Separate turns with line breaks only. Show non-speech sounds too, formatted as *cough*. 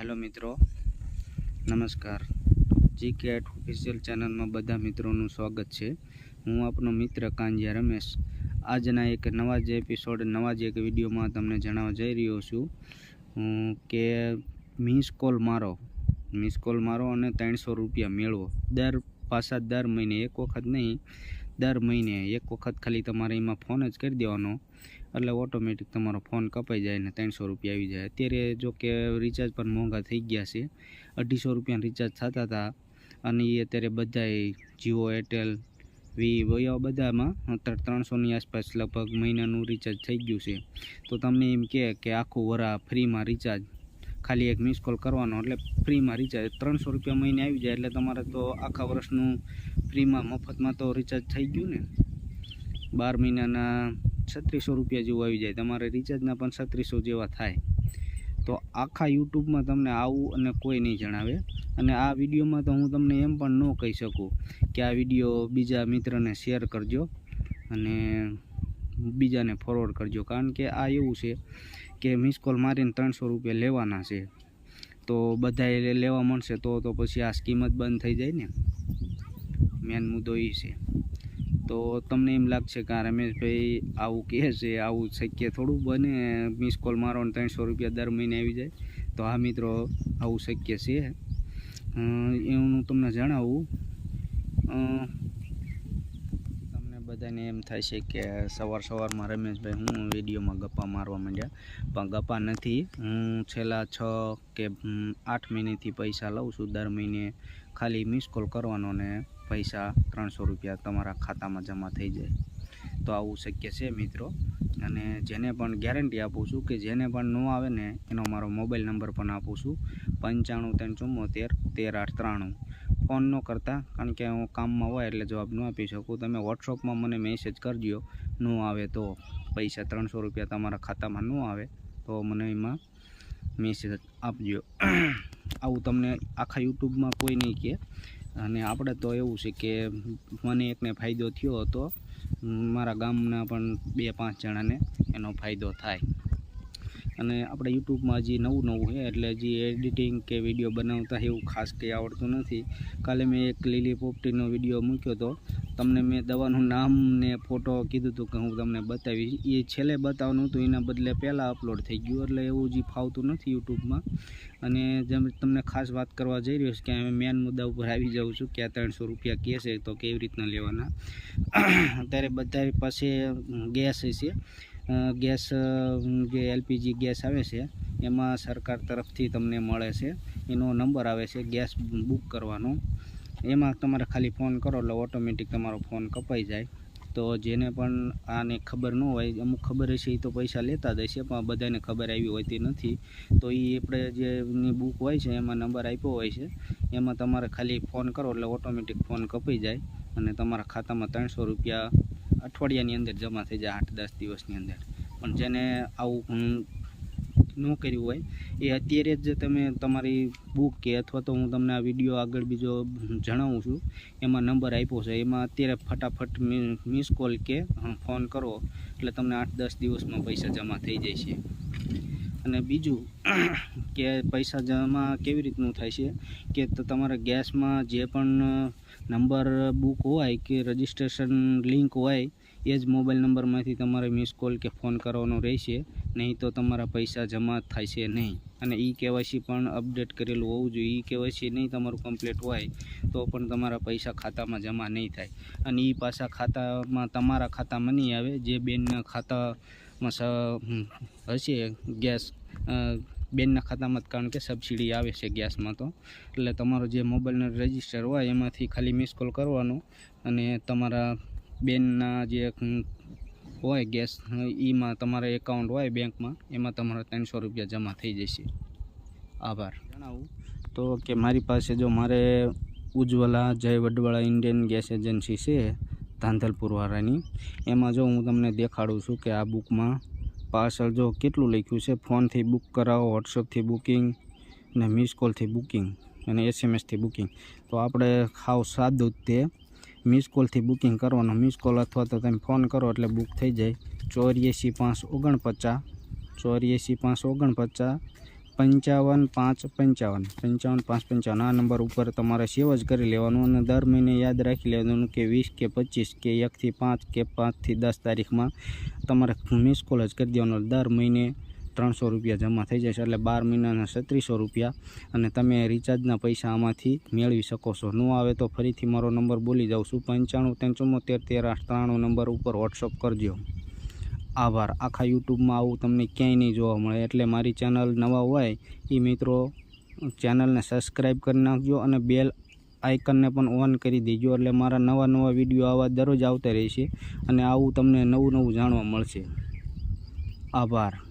Hello મિત્રો, નમસ્કાર. જી cat official ચેનલમાં બધા મિત્રોનું સ્વાગત છે. હું આપનો મિત્ર કાંજિયા રમેશ. આજના એક નવા જ એપિસોડ, નવા જ એક વિડીયોમાં તમને જણાવવા જઈ રહ્યો છું કે મિસ કોલ મારો. મિસ કોલ મારો અને ત્રણસો રૂપિયા મેળવો. દર પાછા દર મહિને એક વખત નહીં દર મહિને એક વખત ખાલી તમારે એમાં ફોન જ કરી દેવાનો. એટલે ઓટોમેટિક તમારો ફોન કપાઈ જાય ને ત્રણસો રૂપિયા આવી જાય. અત્યારે જો કે રિચાર્જ પણ મોંઘા થઈ ગયા છે. અઢીસો રૂપિયાના રિચાર્જ થતા હતા. અને એ અત્યારે બધાય જીઓ, એરટેલ વી એવા બધામાં અત્યારે ત્રણસોની આસપાસ લગભગ મહિનાનું રિચાર્જ થઈ ગયું છે. તો તમને એમ કે આખું વરા ફ્રીમાં રિચાર્જ ખાલી એક મિસ કોલ કરવાનો. એટલે ફ્રીમાં રિચાર્જ ત્રણસો રૂપિયા મહિને આવી જાય, એટલે તમારે તો આખા વર્ષનું ફ્રીમાં મફતમાં તો રિચાર્જ થઈ ગયું ને. બાર મહિનાના છત્રીસો રૂપિયા જેવું આવી જાય. તમારે રિચાર્જના પણ છત્રીસો જેવા થાય. તો આખા યુટ્યુબમાં તમને આવું અને કોઈ નહીં જણાવે. અને આ વિડીયોમાં તો હું તમને એમ પણ ન કહી શકું કે આ વીડિયો બીજા મિત્રને શેર કરજો. અને બીજાને ફોરવર્ડ કરજો. કારણ કે આ એવું છે કે મિસ કોલ મારીને ત્રણસો રૂપિયા લેવાના છે. તો બધાએ લેવા મળશે તો તો પછી આ સ્કીમ જ બંધ થઈ જાય ને. મેન મુદ્દો એ છે. તો તમને એમ લાગશે કે આ રમેશભાઈ આવું કહે છે, આવું શક્ય થોડું બને મિસ કોલ મારો ને ત્રણસો રૂપિયા દર મહિને આવી જાય. તો આ મિત્રો, આવું શક્ય છે. એ હું તમને જણાવું. બધાને એમ થાય છે કે સવાર સવારમાં રમેશભાઈ હું વિડીયોમાં ગપ્પા મારવા માંડ્યા. પણ ગપ્પા નથી. હું છેલ્લા છ કે આઠ મહિનેથી પૈસા લઉં છું. દર મહિને ખાલી મિસ કોલ કરવાનો ને પૈસા ત્રણસો રૂપિયા તમારા ખાતામાં જમા થઈ જાય. તો આવું શક્ય છે મિત્રો. અને જેને પણ ગેરંટી આપું છું કે જેને પણ ન આવે ને એનો મારો મોબાઈલ નંબર પણ આપું છું. પંચાણું, ત્રણ ચુમ્મોતેર તેર, આઠ, ત્રાણું. ફોન ન કરતા, કારણ કે હું કામમાં હોય એટલે જવાબ ન આપી શકું. તમે વોટ્સઅપમાં મને મેસેજ કરજો, ન આવે તો પૈસા ત્રણસો રૂપિયા તમારા ખાતામાં ન આવે તો મને એમાં મેસેજ આપજો. આવું તમને આખા યુટ્યુબમાં કોઈ નહીં કહે. અને આપણે તો એવું છે કે મને એકને ફાયદો થયો હતો. મારા ગામના પણ બે પાંચ જણાને એનો ફાયદો થાય. અને આપણે યુટ્યુબમાં હજી નવું નવું છે, એટલે હજી એડિટિંગ કે વીડિયો બનાવતા એવું ખાસ કંઈ આવડતું નથી. કાલે મેં એક લીલી પોપટીનો વીડિયો મૂક્યો હતો તમને મેં દવાનું નામ ને ફોટો કીધું હતું કે હું તમને બતાવીશ. એ છેલ્લે બતાવવાનું હતું, એના બદલે પહેલાં અપલોડ થઈ ગયું, એટલે એવું જે ફાવતું નથી યુટ્યુબમાં. અને જેમ તમને ખાસ વાત કરવા જઈ રહ્યો છું કે અમે મેન મુદ્દા ઉપર આવી જાઉં છું કે આ ત્રણસો રૂપિયા કે છે તો કેવી રીતના લેવાના. *coughs* અત્યારે બધા પાસે ગેસ છે ગેસ જે એલપીજી ગેસ આવે છે, એમાં સરકાર તરફથી તમને મળે છે. એનો નંબર આવે છે ગેસ બુક કરવાનો. એમાં તમારે ખાલી ફોન કરો એટલે ઓટોમેટિક તમારો ફોન કપાઈ જાય. તો જેને પણ આને ખબર ન હોય, અમુક ખબર હશે એ તો પૈસા લેતા જ હશે, પણ બધાને ખબર આવી હોતી નથી. તો એ આપણે જેની બુક હોય છે એમાં નંબર આપ્યો હોય છે, એમાં તમારે ખાલી ફોન કરો એટલે ઓટોમેટિક ફોન કપાઈ જાય અને તમારા ખાતામાં ત્રણસો રૂપિયા અઠવાડિયાની અંદર જમા થઈ જાય, આઠ દસ દિવસની અંદર. પણ જેને આવું ન કર્યું હોય, એ અત્યારે જ તમે તમારી બુક કે અથવા તો હું તમને આ વીડિયો આગળ બીજો જણાવું છું, એમાં નંબર આપ્યો છે. એમાં અત્યારે ફટાફટ મિસ કોલ કે ફોન કરો, એટલે તમને આઠ દસ દિવસમાં પૈસા જમા થઈ જાય છે. અને બીજું કે પૈસા જમા કેવી રીતનું થાય છે? કે તમારા ગેસમાં જે પણ નંબર બુક હોય કે રજિસ્ટ્રેશન લિંક હોય એ જ મોબાઈલ નંબરમાંથી તમારે મિસ કોલ કે ફોન કરવાનો રહેશે. નહીં તો તમારા પૈસા જમા થાય છે નહીં. અને ઈ કેવાયસી પણ અપડેટ કરેલું હોવું જોઈએ. ઈ કેવાયસી નહીં તમારું કમ્પ્લીટ હોય તો પણ તમારા પૈસા ખાતામાં જમા નહીં થાય. અને એ પાછા ખાતામાં તમારા ખાતામાં નહીં આવે. જે બેનના હમ, હશે ગેસ. બેનના ખાતામાં કારણ કે સબસિડી આવે છે ગેસમાં તો. એટલે તમારો જે મોબાઈલનો રજિસ્ટર હોય એમાંથી ખાલી મિસ કોલ કરવાનો અને તમારા બેનના જે હોય ગેસ એમાં તમારા એકાઉન્ટ હોય બેંકમાં, એમાં તમારા ત્રણસો રૂપિયા જમા થઈ જશે. આભાર. જણાવું તો કે મારી પાસે જો મારે ઉજ્જવલા જય વડવાળા ઇન્ડિયન ગેસ એજન્સી છે ધાંધલપુરવાળાની એમાં જો હું તમને દેખાડું છું કે આ બુકમાં પાર્સલ જો કેટલું લખ્યું છે, ફોનથી બુક કરાવો, વોટ્સઅપથી બુકિંગ ને મિસ કોલથી બુકિંગ અને એસએમએસથી બુકિંગ. તો આપણે ખાવ સાદું તે. મિસ કોલથી બુકિંગ કરવાનું, મિસ કોલ અથવા તો તમે ફોન કરો એટલે બુક થઈ જાય. ચોર્યાસી પાંચ ઓગણપચાસ, ચોર્યાસી પાંચ ઓગણપચાસ પંચાવન પાંચ પંચાવન. પંચાવન પાંચ પંચાવન. આ નંબર ઉપર તમારે સેવ જ કરી લેવાનું અને દર મહિને યાદ રાખી લેવાનું કે વીસ કે પચીસ કે એકથી પાંચ કે પાંચથી દસ તારીખમાં તમારે મિસ કોલ જ કરી દેવાનો. દર મહિને ત્રણસો રૂપિયા જમા થઈ જશે. એટલે બાર મહિનાના છત્રીસો રૂપિયા અને તમે રિચાર્જના પૈસા આમાંથી મેળવી શકો છો. ન આવે તો ફરીથી મારો નંબર બોલી જાઉં છું. પંચાણું ત્રણ ચુમ્મોતેર તેર, આઠ, ત્રાણું નંબર ઉપર વોટ્સઅપ કરજો. આભાર. આખા યુટ્યુબમાં આવું તમને ક્યાંય નહીં જોવા મળે. એટલે મારી ચેનલ નવા હોય એ મિત્રો ચેનલને સબસ્ક્રાઈબ કરી નાખજો અને બેલ આઇકનને પણ ઓન કરી દેજો. એટલે મારા નવા નવા વીડિયો આવા દરરોજ આવતા રહેશે અને આવું તમને નવું નવું જાણવા મળશે. આભાર.